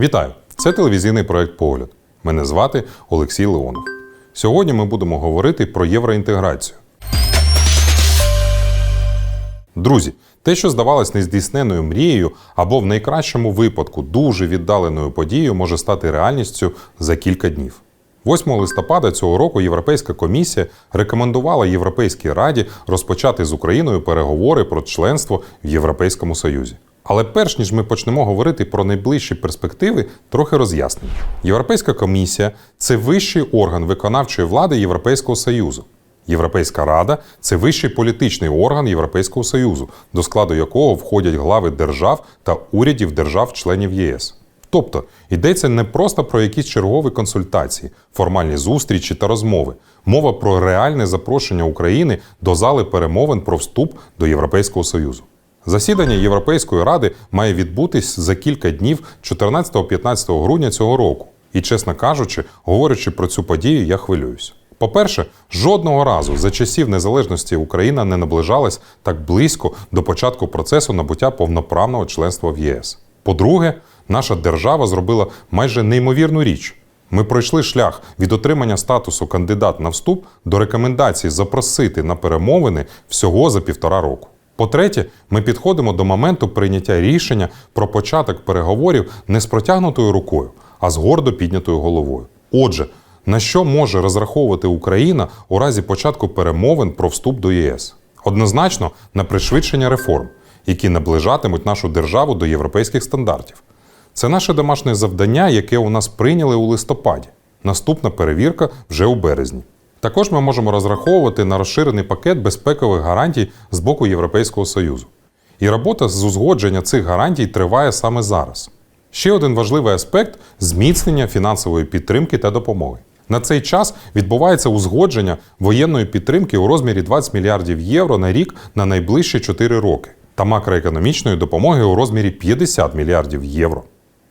Вітаю! Це телевізійний проект Погляд. Мене звати Олексій Леонов. Сьогодні ми будемо говорити про євроінтеграцію. Друзі, те, що здавалось нездійсненною мрією, або в найкращому випадку дуже віддаленою подією, може стати реальністю за кілька днів. 8 листопада цього року Європейська комісія рекомендувала Європейській Раді розпочати з Україною переговори про членство в Європейському Союзі. Але перш ніж ми почнемо говорити про найближчі перспективи, трохи роз'яснень. Європейська комісія це вищий орган виконавчої влади Європейського Союзу. Європейська рада це вищий політичний орган Європейського Союзу, до складу якого входять глави держав та урядів держав-членів ЄС. Тобто йдеться не просто про якісь чергові консультації, формальні зустрічі та розмови. Мова про реальне запрошення України до зали перемовин про вступ до Європейського Союзу. Засідання Європейської ради має відбутись за кілька днів 14-15 грудня цього року. І, чесно кажучи, говорячи про цю подію, я хвилююсь. По-перше, жодного разу за часів незалежності Україна не наближалась так близько до початку процесу набуття повноправного членства в ЄС. По-друге, наша держава зробила майже неймовірну річ. Ми пройшли шлях від отримання статусу кандидат на вступ до рекомендації запросити на перемовини всього за півтора року. По-третє, ми підходимо до моменту прийняття рішення про початок переговорів не з протягнутою рукою, а з гордо піднятою головою. Отже, на що може розраховувати Україна у разі початку перемовин про вступ до ЄС? Однозначно на пришвидшення реформ, які наближатимуть нашу державу до європейських стандартів. Це наше домашнє завдання, яке у нас прийняли у листопаді. Наступна перевірка вже у березні. Також ми можемо розраховувати на розширений пакет безпекових гарантій з боку Європейського Союзу. І робота з узгодження цих гарантій триває саме зараз. Ще один важливий аспект зміцнення фінансової підтримки та допомоги. На цей час відбувається узгодження воєнної підтримки у розмірі 20 мільярдів євро на рік на найближчі 4 роки та макроекономічної допомоги у розмірі 50 мільярдів євро.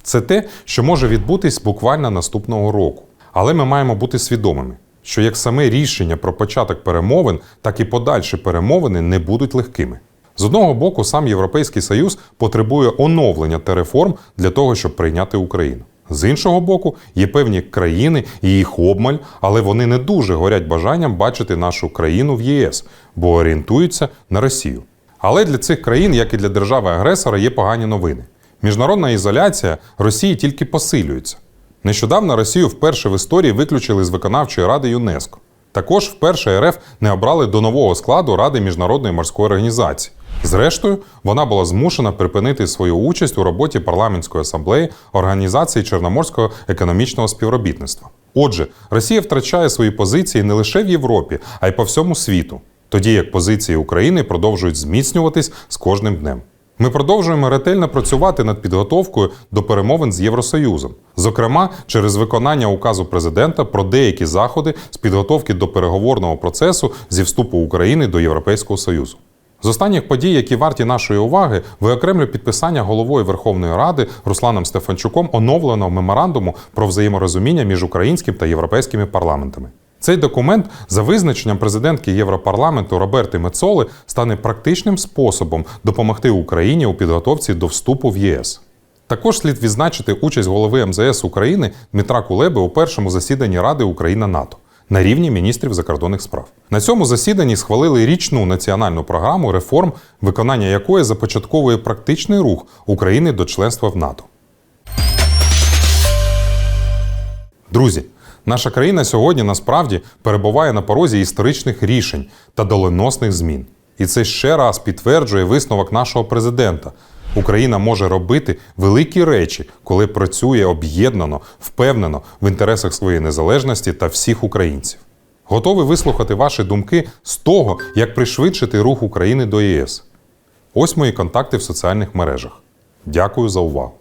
Це те, що може відбутись буквально наступного року. Але ми маємо бути свідомими, що як саме рішення про початок перемовин, так і подальші перемовини не будуть легкими. З одного боку, сам Європейський Союз потребує оновлення та реформ для того, щоб прийняти Україну. З іншого боку, є певні країни і їх обмаль, але вони не дуже горять бажанням бачити нашу країну в ЄС, бо орієнтуються на Росію. Але для цих країн, як і для держави-агресора, є погані новини. Міжнародна ізоляція Росії тільки посилюється. Нещодавно Росію вперше в історії виключили з виконавчої ради ЮНЕСКО. Також вперше РФ не обрали до нового складу Ради міжнародної морської організації. Зрештою, вона була змушена припинити свою участь у роботі парламентської асамблеї Організації Чорноморського економічного співробітництва. Отже, Росія втрачає свої позиції не лише в Європі, а й по всьому світу, тоді як позиції України продовжують зміцнюватись з кожним днем. Ми продовжуємо ретельно працювати над підготовкою до перемовин з Євросоюзом, зокрема через виконання указу президента про деякі заходи з підготовки до переговорного процесу зі вступу України до Європейського Союзу. З останніх подій, які варті нашої уваги, виокремлю підписання головою Верховної Ради Русланом Стефанчуком оновленого меморандуму про взаєморозуміння між українським та європейськими парламентами. Цей документ, за визначенням президентки Європарламенту Роберти Мецоли, стане практичним способом допомогти Україні у підготовці до вступу в ЄС. Також слід відзначити участь голови МЗС України Дмитра Кулеби у першому засіданні Ради Україна НАТО на рівні міністрів закордонних справ. На цьому засіданні схвалили річну національну програму реформ, виконання якої започатковує практичний рух України до членства в НАТО. Друзі, наша країна сьогодні насправді перебуває на порозі історичних рішень та доленосних змін. І це ще раз підтверджує висновок нашого президента. Україна може робити великі речі, коли працює об'єднано, впевнено в інтересах своєї незалежності та всіх українців. Готовий вислухати ваші думки з того, як пришвидшити рух України до ЄС. Ось мої контакти в соціальних мережах. Дякую за увагу.